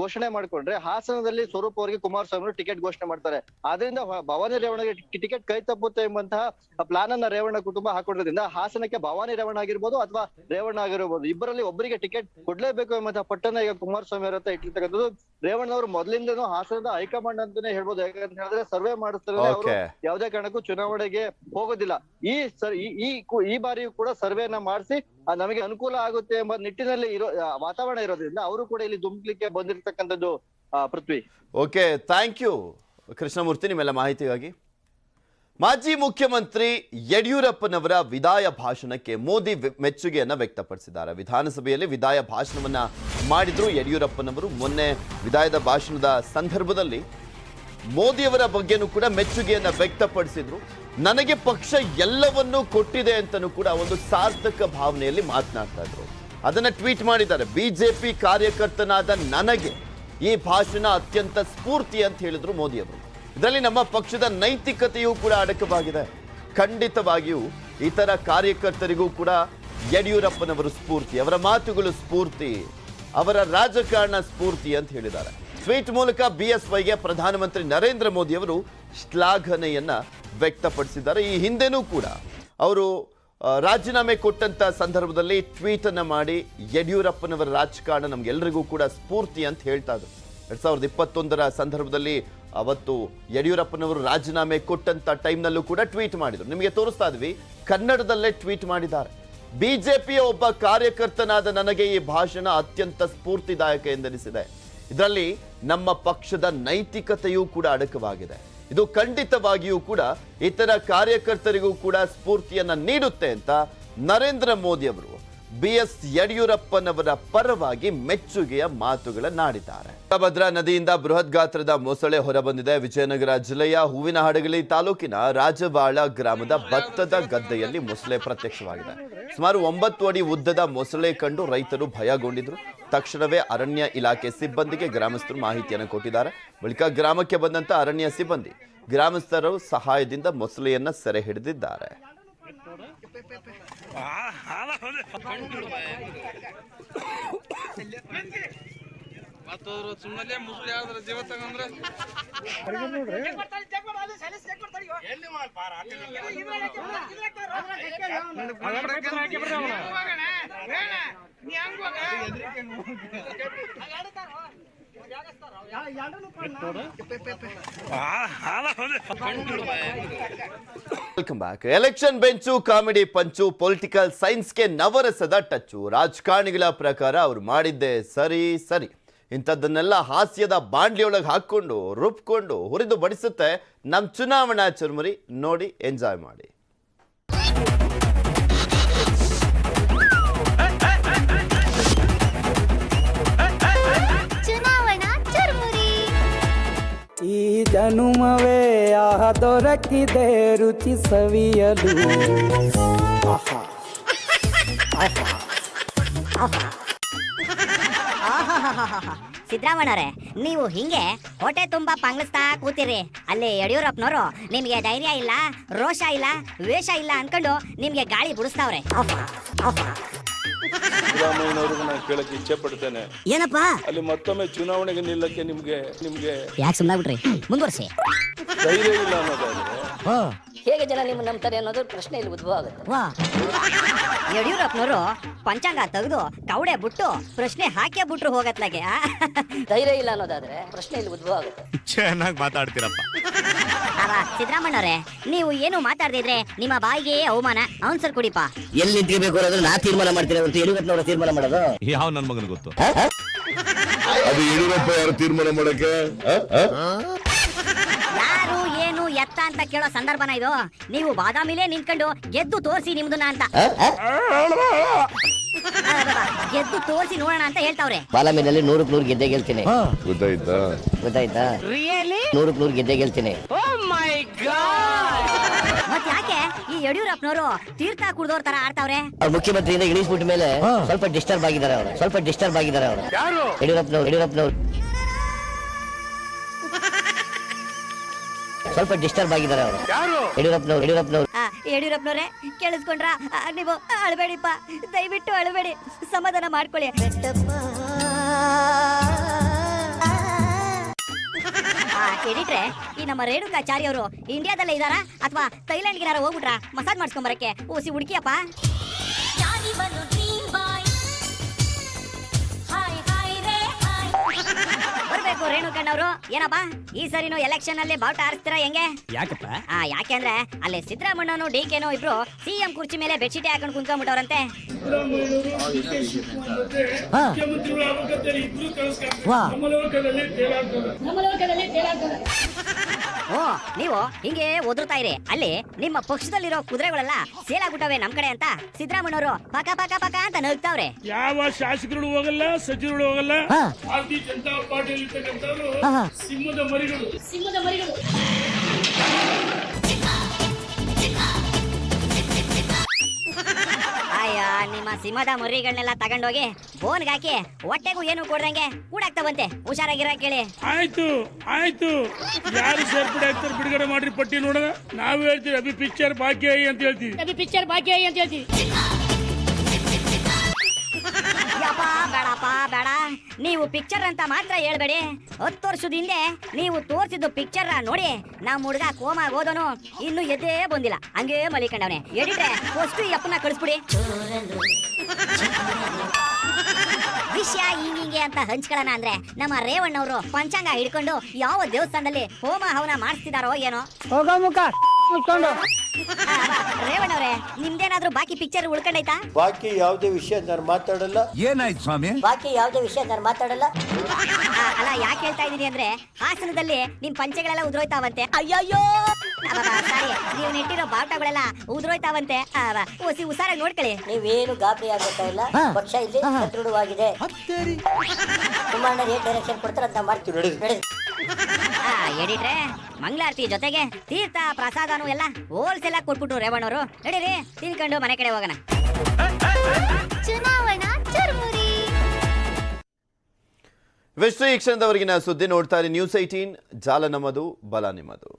ಘೋಷಣೆ ಮಾಡ್ಕೊಂಡ್ರೆ ಹಾಸನದಲ್ಲಿ ಸ್ವರೂಪ್ ಅವರಿಗೆ ಕುಮಾರಸ್ವಾಮಿ ಅವರು ಟಿಕೆಟ್ ಘೋಷಣೆ ಮಾಡ್ತಾರೆ. ಆದ್ರಿಂದ ಭವಾನಿ ರೇವಣ್ಣಗೆ ಟಿಕೆಟ್ ಕೈ ತಪ್ಪುತ್ತೆ ಎಂಬಂತಹ ಪ್ಲಾನ್ ಅನ್ನ ರೇವಣ್ಣ ಕುಟುಂಬ ಹಾಕೊಂಡಿರೋದ್ರಿಂದ ಹಾಸನಕ್ಕೆ ಭವಾನಿ ರೇವಣ್ಣ ಆಗಿರ್ಬೋದು ಅಥವಾ ರೇವಣ್ಣ ಆಗಿರ್ಬೋದು ಇಬ್ಬರಲ್ಲಿ ಒಬ್ಬರಿಗೆ ಟಿಕೆಟ್ ಕೊಡ್ಲೇಬೇಕು ಎಂಬಂತಹ ಪಟ್ಟಣ ಈಗ ಕುಮಾರಸ್ವಾಮಿ ಅವರ ಹತ್ರ ಇಟ್ಟಿರ್ತಕ್ಕಂಥದ್ದು. ರೇವಣ್ಣ ಅವರು ಮೊದಲಿಂದನೂ ಹಾಸನದ ಹೈಕಮಾಂಡ್ ಅಂತಾನೆ ಹೇಳ್ಬೋದು. ಯಾಕಂತ ಹೇಳಿದ್ರೆ ಸರ್ವೆ ಮಾಡಿಸ್ತಾರೆ ಅವರು. ಯಾವುದೇ ಕಾರಣಕ್ಕೂ ಚುನಾವಣೆಗೆ ಹೋಗೋದಿಲ್ಲ. ಈ ಸರ್ ಈ ಈ ಬಾರಿಯೂ ಕೂಡ ಸರ್ವೆಯನ್ನ ಮಾಡಿಸಿ ನಮಗೆ ಅನುಕೂಲ ಆಗುತ್ತೆ ಎಂಬ ನಿಟ್ಟಿನಲ್ಲಿ ಇರೋ ವಾತಾವರಣ ಇರೋದ್ರಿಂದ ಅವರು ಕೂಡ ಇಲ್ಲಿ ದುಮ್ಕ್ಲಿಕ್ಕೆ ಬಂದಿರತಕ್ಕಂಥದ್ದು Prithvi. Okay, thank you, Krishnamurthy, ನಿಮ್ಮೆಲ್ಲ ಮಾಹಿತಿಗಾಗಿ. ಮಾಜಿ ಮುಖ್ಯಮಂತ್ರಿ ಯಡಿಯೂರಪ್ಪನವರ ವಿದಾಯ ಭಾಷಣಕ್ಕೆ ಮೋದಿ ಮೆಚ್ಚುಗೆಯನ್ನ ವ್ಯಕ್ತಪಡಿಸಿದ್ದಾರೆ. ವಿಧಾನಸಭೆಯಲ್ಲಿ ವಿದಾಯ ಭಾಷಣವನ್ನ ಮಾಡಿದ್ರು ಯಡಿಯೂರಪ್ಪನವರು. ಮೊನ್ನೆ ವಿದಾಯದ ಭಾಷಣದ ಸಂದರ್ಭದಲ್ಲಿ ಮೋದಿಯವರ ಬಗ್ಗೆನೂ ಕೂಡ ಮೆಚ್ಚುಗೆಯನ್ನು ವ್ಯಕ್ತಪಡಿಸಿದ್ರು. ನನಗೆ ಪಕ್ಷ ಎಲ್ಲವನ್ನೂ ಕೊಟ್ಟಿದೆ ಅಂತಲೂ ಕೂಡ ಒಂದು ಸಾರ್ಥಕ ಭಾವನೆಯಲ್ಲಿ ಮಾತನಾಡ್ತಾ ಇದ್ರು. ಅದನ್ನ ಟ್ವೀಟ್ ಮಾಡಿದ್ದಾರೆ. ಬಿಜೆಪಿ ಕಾರ್ಯಕರ್ತನಾದ ನನಗೆ ಈ ಭಾಷಣ ಅತ್ಯಂತ ಸ್ಫೂರ್ತಿ ಅಂತ ಹೇಳಿದ್ರು ಮೋದಿಯವರು. ಇದರಲ್ಲಿ ನಮ್ಮ ಪಕ್ಷದ ನೈತಿಕತೆಯೂ ಕೂಡ ಅಡಕವಾಗಿದೆ. ಖಂಡಿತವಾಗಿಯೂ ಇತರ ಕಾರ್ಯಕರ್ತರಿಗೂ ಕೂಡ ಯಡಿಯೂರಪ್ಪನವರು ಸ್ಫೂರ್ತಿ, ಅವರ ಮಾತುಗಳು ಸ್ಫೂರ್ತಿ, ಅವರ ರಾಜಕಾರಣ ಸ್ಫೂರ್ತಿ ಅಂತ ಹೇಳಿದ್ದಾರೆ. ಟ್ವೀಟ್ ಮೂಲಕ ಬಿಎಸ್ವೈಗೆ ಪ್ರಧಾನಮಂತ್ರಿ ನರೇಂದ್ರ ಮೋದಿ ಅವರು ಶ್ಲಾಘನೆಯನ್ನ ವ್ಯಕ್ತಪಡಿಸಿದ್ದಾರೆ. ಈ ಹಿಂದೆನೂ ಕೂಡ ಅವರು ರಾಜೀನಾಮೆ ಕೊಟ್ಟಂತ ಸಂದರ್ಭದಲ್ಲಿ ಟ್ವೀಟ್ ಅನ್ನ ಮಾಡಿ ಯಡಿಯೂರಪ್ಪನವರ ರಾಜಕಾರಣ ನಮ್ಗೆಲ್ಲರಿಗೂ ಕೂಡ ಸ್ಫೂರ್ತಿ ಅಂತ ಹೇಳ್ತಾ ಇದ್ರು. ಎರಡ್ ಸಾವಿರದ ಇಪ್ಪತ್ತೊಂದರ ಸಂದರ್ಭದಲ್ಲಿ ಅವತ್ತು ಯಡಿಯೂರಪ್ಪನವರು ರಾಜೀನಾಮೆ ಕೊಟ್ಟಂತ ಟೈಮ್ನಲ್ಲೂ ಕೂಡ ಟ್ವೀಟ್ ಮಾಡಿದ್ರು. ನಿಮಗೆ ತೋರಿಸ್ತಾ ಇದ್ವಿ, ಕನ್ನಡದಲ್ಲೇ ಟ್ವೀಟ್ ಮಾಡಿದ್ದಾರೆ. ಬಿಜೆಪಿಯ ಒಬ್ಬ ಕಾರ್ಯಕರ್ತನಾದ ನನಗೆ ಈ ಭಾಷಣ ಅತ್ಯಂತ ಸ್ಫೂರ್ತಿದಾಯಕ ಎಂದೆನಿಸಿದೆ. ಇದರಲ್ಲಿ ನಮ್ಮ ಪಕ್ಷದ ನೈತಿಕತೆಯೂ ಕೂಡ ಅಡಕವಾಗಿದೆ. ಇದು ಖಂಡಿತವಾಗಿಯೂ ಕೂಡ ಇತರ ಕಾರ್ಯಕರ್ತರಿಗೂ ಕೂಡ ಸ್ಫೂರ್ತಿಯನ್ನ ನೀಡುತ್ತೆ ಅಂತ ನರೇಂದ್ರ ಮೋದಿ ಅವರು ಬಿ ಎಸ್ ಯಡಿಯೂರಪ್ಪನವರ ಪರವಾಗಿ ಮೆಚ್ಚುಗೆಯ ಮಾತುಗಳನ್ನಾಡಿದ್ದಾರೆ ತುಂಗಭದ್ರಾ ನದಿಯಿಂದ ಬೃಹತ್ ಗಾತ್ರದ ಮೊಸಳೆ ಹೊರಬಂದಿದೆ. ವಿಜಯನಗರ ಜಿಲ್ಲೆಯ ಹೂವಿನಹಡಗಲಿ ತಾಲೂಕಿನ ರಾಜವಾಳ ಗ್ರಾಮದ ಭತ್ತದ ಗದ್ದೆಯಲ್ಲಿ ಮೊಸಳೆ ಪ್ರತ್ಯಕ್ಷವಾಗಿದೆ. ಸುಮಾರು ಒಂಬತ್ತು ಅಡಿ ಉದ್ದದ ಮೊಸಳೆ ಕಂಡು ರೈತರು ಭಯಗೊಂಡಿದ್ರು. ತಕ್ಷಣವೇ ಅರಣ್ಯ ಇಲಾಖೆ ಸಿಬ್ಬಂದಿಗೆ ಗ್ರಾಮಸ್ಥರು ಮಾಹಿತಿಯನ್ನು ಕೊಟ್ಟಿದ್ದಾರೆ. ಬಳಿಕ ಗ್ರಾಮಕ್ಕೆ ಬಂದಂತ ಅರಣ್ಯ ಸಿಬ್ಬಂದಿ ಗ್ರಾಮಸ್ಥರು ಸಹಾಯದಿಂದ ಮೊಸಳೆಯನ್ನ ಸೆರೆ ಹಿಡಿದಿದ್ದಾರೆ. Welcome back election bench comedy punch political ಸೈನ್ಸ್ಗೆ ನವರಸದ ಟಚ್ಚು ರಾಜಕಾರಣಿಗಳ ಪ್ರಕಾರ ಅವ್ರು ಮಾಡಿದ್ದೆ ಸರಿ ಸರಿ ಇಂಥದ್ದನ್ನೆಲ್ಲ ಹಾಸ್ಯದ ಬಾಂಡ್ಲಿಯೊಳಗೆ ಹಾಕ್ಕೊಂಡು ರುಬ್ಕೊಂಡು ಹುರಿದು ಬಡಿಸುತ್ತೆ ನಮ್ಮ ಚುನಾವಣಾ ಚುರುಮುರಿ ನೋಡಿ ಎಂಜಾಯ್ ಮಾಡಿ ಜನುಮವೇ ಆಹ ದೊರಕಿದೆ ರುಚಿ ಸವಿಯಲು. ಸಿದ್ದರಾಮಣ್ಣವ್ರೆ ನೀವು ಹಿಂಗೆ ಹೊಟ್ಟೆ ತುಂಬಾ ಪಂಗ್ಲಿಸ್ತಾ ಕೂತಿರಿ. ಅಲ್ಲಿ ಯಡಿಯೂರಪ್ಪನವರು ನಿಮಗೆ ಧೈರ್ಯ ಇಲ್ಲ, ರೋಷ ಇಲ್ಲ, ವೇಷ ಇಲ್ಲ ಅನ್ಕೊಂಡು ನಿಮಗೆ ಗಾಳಿ ಬಿಡಿಸ್ತಾವ್ರೆ. ಸಿದ್ದರಾಮಯ್ಯನವ್ರಿಗೆ ನಾನು ಕೇಳಕ್ಕೆ ಇಚ್ಛೆ ಪಡ್ತೇನೆ ಏನಪ್ಪ? ಅಲ್ಲಿ ಮತ್ತೊಮ್ಮೆ ಚುನಾವಣೆಗೆ ನಿಲ್ಲಕ್ಕೆ ನಿಮ್ಗೆ ನಿಮ್ಗೆ ಯಾಕೆ ಸುಮ್ಮನಾಗ್ಬಿಟ್ರಿ ಮುಂದುವರ್ಸಿ. ಧೈರ್ಯ ಇಲ್ಲ ಅನ್ನೋದಾದ್ರೆ? ಹೇಗೆ ಜನ ನಿಮ್ಮ ನಂಬ್ತಾರೆ ಅನ್ನೋದು ಪ್ರಶ್ನೆ ಇಲ್ಲಿ ಉದ್ಭವ ಆಗುತ್ತೆ. ವಾ. ಯಡಿಯೂರಪ್ಪನವರು ಪಂಚಾಂಗ ತೆಗೆದು ಕವಡೆ ಬಿಟ್ಟು ಪ್ರಶ್ನೆ ಹಾಕೇ ಬಿಟ್ರು ಹೋಗತ್ಲಾಗೆ ಆ? ಧೈರ್ಯ ಇಲ್ಲ ಅನ್ನೋದಾದ್ರೆ ಪ್ರಶ್ನೆ ಇಲ್ಲಿ ಉದ್ಭವ ಆಗುತ್ತೆ. ಚೆನ್ನಾಗಿ ಅವ ಸಿದ್ದರಾಮಣ್ಣವ್ರೆ ನೀವು ಏನು ಮಾತಾಡ್ದಿದ್ರೆ ನಿಮ್ಮ ಬಾಯಿಗೆ ಅವಮಾನ ಆನ್ಸರ್ ಕೊಡಿಪ್ಪ. ಎಲ್ಲಿ ನಿಂತ್ಕೋಬೇಕು ಅನ್ನೋದು ನಾ ತೀರ್ಮಾನ ಮಾಡ್ತೀನಿ ಅಂತ ಯಡಿಯೂರಪ್ಪನವರ ತೀರ್ಮಾನ ಮಾಡೋದು? ಯಾವ ನನ್ನ ಮಗನ ಗೊತ್ತು? ಅದು ಯಡಿಯೂರಪ್ಪ ಯಾರು ತೀರ್ಮಾನ ಮಾಡಕ್ಕೆ? ಎತ್ತ ಅಂತ ಕೇಳೋ ಸಂದರ್ಭನ ಇದು. ನೀವು ಬಾದಾಮಿಲೇ ನಿಂತ್ಕೊಂಡು ಗೆದ್ದು ತೋರಿಸಿ ನಿಮ್ದನ್ನ ಅಂತ. ಗೆದ್ದು ತೋರಿಸಿ ನೋಡೋಣ ಅಂತ ಹೇಳ್ತಾವ್ರೆ. ಬಾಲಾಮಿನಲ್ಲಿ ನೂರಕ್ ನೂರ್ ಗೆದ್ದೆ ಗೆಲ್ತೀನಿ. ಗೊತ್ತಾಯ್ತಾ? ಗೊತ್ತಾಯ್ತಾ? ನೂರಕ್ ನೂರು ಗೆದ್ದೆ ಗೆಲ್ತೀನಿ. ಮತ್ ಯಾಕೆ ಈ ಯಡಿಯೂರಪ್ಪನವರು ತೀರ್ಥ ಕುಡ್ದೋರ್ ತರ ಆಡ್ತಾವ್ರೆ? ಅವ್ರು ಮುಖ್ಯಮಂತ್ರಿಯಿಂದ ಇಳಿಸ್ಬಿಟ್ಟ ಮೇಲೆ ಸ್ವಲ್ಪ ಡಿಸ್ಟರ್ಬ್ ಆಗಿದ್ದಾರೆ ಅವರು. ಸ್ವಲ್ಪ ಡಿಸ್ಟರ್ಬ್ ಆಗಿದ್ದಾರೆ ಅವರು. ಯಡಿಯೂರಪ್ಪನವ್ರು ಯಡಿಯೂರಪ್ಪನವ್ರು. ಸ್ವಲ್ಪ ಡಿಸ್ಟರ್ಬ್ ಆಗಿದ್ದಾರೆ ಅವರು. ಯಡಿಯೂರಪ್ಪನವ್ರು ಯಡಿಯೂರಪ್ಪನವ್ರು. ಆ, ಯಡಿಯೂರಪ್ಪನವ್ರೆ ಕೇಳಿಸ್ಕೊಂಡ್ರ? ಆ, ನೀವು ಅಳಬೇಡಿಪ್ಪ. ದಯವಿಟ್ಟು ಅಳಬೇಡಿ. ಸಮಾಧಾನ ಮಾಡ್ಕೊಳ್ಳಿ. ಹೇಳಿದ್ರೆ ಈ ನಮ್ಮ ರೇಣುಕಾಚಾರ್ಯ ಅವರು ಇಂಡಿಯಾದಲ್ಲೇ ಇದಾರ ಅಥವಾ ಥೈಲ್ಯಾಂಡ್ಗೆ ಏನಾರ ಹೋಗ್ಬಿಟ್ರಾ? ಮಸಾಜ್ ಮಾಡಿಸ್ಕೊಂಬರಕ್ಕೆ ಓಸಿ ಹುಡುಕಿಯಪ್ಪ. ಬರ್ಬೇಕು ರೇಣುಕಣ್ಣವರು? ಏನಪ್ಪ? ಈ ಸರಿನು ಎಲೆಕ್ಷನ್ ಅಲ್ಲಿ ಬಾವುಟ ಆರಿಸ್ತೀರಾ ಹೆಂಗೆ? ಯಾಕಪ್ಪ? ಆ ಯಾಕೆಂದ್ರೆ ಅಲ್ಲಿ ಸಿದ್ದರಾಮಣ್ಣನು ಡಿ ಕೆನೋ ಇಬ್ರು ಸಿಎಂ ಕುರ್ಚಿ ಮೇಲೆ ಬೆಡ್ಶೀಟ್ ಹಾಕೊಂಡು ಕುಂತ್ಕೊಂಡ್ಬಿಟ್ಟವ್ರಂತೆ. ಓ ನೀವು ಹಿಂಗೆ ಒದರ್ತಾ ಇರಿ. ಅಲ್ಲಿ ನಿಮ್ಮ ಪಕ್ಷದಲ್ಲಿರೋ ಕುದುರೆಗಳೆಲ್ಲ ಸೇಲಾಗ್ಬಿಟ್ಟವೆ ನಮ್ ಕಡೆ ಅಂತ ಸಿದ್ದರಾಮಣ್ಣವರು ಪಕ ಪಕ ಪಕ ಅಂತ ನಗ್ತಾವ್ರೆ. ಯಾವ ಶಾಸಕರು ಹೋಗಲ್ಲ ಸಚಿವರು ಹೋಗಲ್ಲ? ಭಾರತೀಯ ಜನತಾ ಪಾರ್ಟಿಯಲ್ಲಿ ಸಿಂಹದ ಮರಿಗಳು. ಸಿಂಹದ ಮರಿಗಳು. ನಿಮ್ಮ ಸಿಂಹದ ಮುರಿಗಳನ್ನೆಲ್ಲ ತಗೊಂಡೋಗಿ ಬೋನ್ಗೆ ಹಾಕಿ ಹೊಟ್ಟೆಗೂ ಏನು ಕೊಡ್ದಂಗೆ ಕೂಡಾಗ್ತಾ ಬಂತೆ ಹುಷಾರಾಗಿರ ಕೇಳಿ. ಆಯ್ತು ಆಯ್ತು. ಯಾರು ಸೇರ್ಪಡೆ ಆಗ್ತಾರೆ ಬಿಡುಗಡೆ ಮಾಡ್ರಿ ಪಟ್ಟಿ ನೋಡೋಣ. ನಾವು ಹೇಳ್ತೀವಿ ಅಭಿ ಪಿಕ್ಚರ್ ಬಾಕಿ ಭಾಗ್ಯ ಅಂತ ಹೇಳ್ತೀವಿ. ನೀವು ಪಿಕ್ಚರ್ ಅಂತ ಮಾತ್ರ ಹೇಳ್ಬೇಡಿ. ಹತ್ತು ವರ್ಷದ ಹಿಂದೆ ನೀವು ತೋರಿಸಿದ್ದು ಪಿಕ್ಚರ್ ನೋಡಿ ನಮ್ಮ ಹುಡುಗ ಕೋಮ ಓದೋನು ಇನ್ನು ಎದ್ದೇ ಬಂದಿಲ್ಲ. ಹಂಗೇ ಮಲಿಕೊಂಡವನೆ. ಎಡಿಟ್ರೆ ಫಸ್ಟ್ ಅಪ್ಪನ ಕಳಿಸ್ಬಿಡಿ. ವಿಷಯ ಹಿಂಗಿಂಗೆ ಅಂತ ಹಂಚ್ಕೊಳ್ಳೋಣ ಅಂದ್ರೆ ನಮ್ಮ ರೇವಣ್ಣವರು ಪಂಚಾಂಗ ಹಿಡ್ಕೊಂಡು ಯಾವ ದೇವಸ್ಥಾನದಲ್ಲಿ ಹೋಮ ಹವನ ಮಾಡಿಸ್ತಿದಾರೋ ಏನೋ. ಹೋಗೋ ಮುಖ. ಮುಚ್ಕೊಂಡು. ಆ, ರೇವಣ್ಣವ್ರೆ ನಿಮ್ದೇನಾದ್ರೂ ಬಾಕಿ ಪಿಕ್ಚರ್ ಉಳ್ಕೊಂಡೈತಾ ಬಾಕಿ ಯಾವುದೇ ವಿಷಯ ನಾನು ಮಾತಾಡಲ್ಲ. ಏನಾಯ್ತು ಸ್ವಾಮಿ? ಬಾಕಿ ಯಾವುದೇ ವಿಷಯ ನಾನು ಮಾತಾಡಲ್ಲ. ಆ, ಅಲ್ಲ ಯಾಕೆ ಹೇಳ್ತಾ ಇದೀನಿ ಅಂದ್ರೆ ಹಾಸನದಲ್ಲಿ ನಿಮ್ ಪಂಚೆಗಳೆಲ್ಲ ಉದ್ರೋಯ್ತಾವಂತೆ. ಅಯ್ಯಯ್ಯೋ! ಸಾರಿ ನೀವು ನೆಟ್ಟಿರೋ ಬಾವುಟಗಳೆಲ್ಲ ಉದ್ರೋಯ್ತಾವಂತೆ. ಓಸಿ ಹುಷಾರಾಗಿ ನೋಡ್ಕೊಳ್ಳಿ. ನೀವೇನು ಗಾಬರಿ ಆಗಬೇಕಾಗಿಲ್ಲ ಪಕ್ಷ ಇಲ್ಲಿ ಸದೃಢವಾಗಿದೆ. ಏನ್ ಡೈರೆಕ್ಷನ್ ಕೊಡ್ತಾರೆ ಅಂತ ಮಾಡ್ತೀವಿ. ನಡೆದು ನಡೀರಿ. ಆ ಎಡಿಟ್ರೆ ಮಂಗಳಾರತಿ ಜೊತೆಗೆ ತೀರ್ಥ ಪ್ರಸಾದನು ಎಲ್ಲ ಹೋಲ್ಸೇಲ್ ಆಗಿ ಕೊಟ್ಬಿಟ್ರು ರೇವಣ್ಣವರು. ನಡೀರಿ ತಿನ್ಕೊಂಡು ಮನೆ ಕಡೆ ಹೋಗೋಣ. ಚುನಾವಣಾ ಚುರುಮುರಿ. ಈ ಕ್ಷಣದವರೆಗಿನ ಸುದ್ದಿ ನೋಡ್ತಾರೆ ಇರಿ ನ್ಯೂಸ್ ಏಟೀನ್ ಜಾಲ ನಮ್ಮದು ಬಲ ನಿಮ್ಮದು.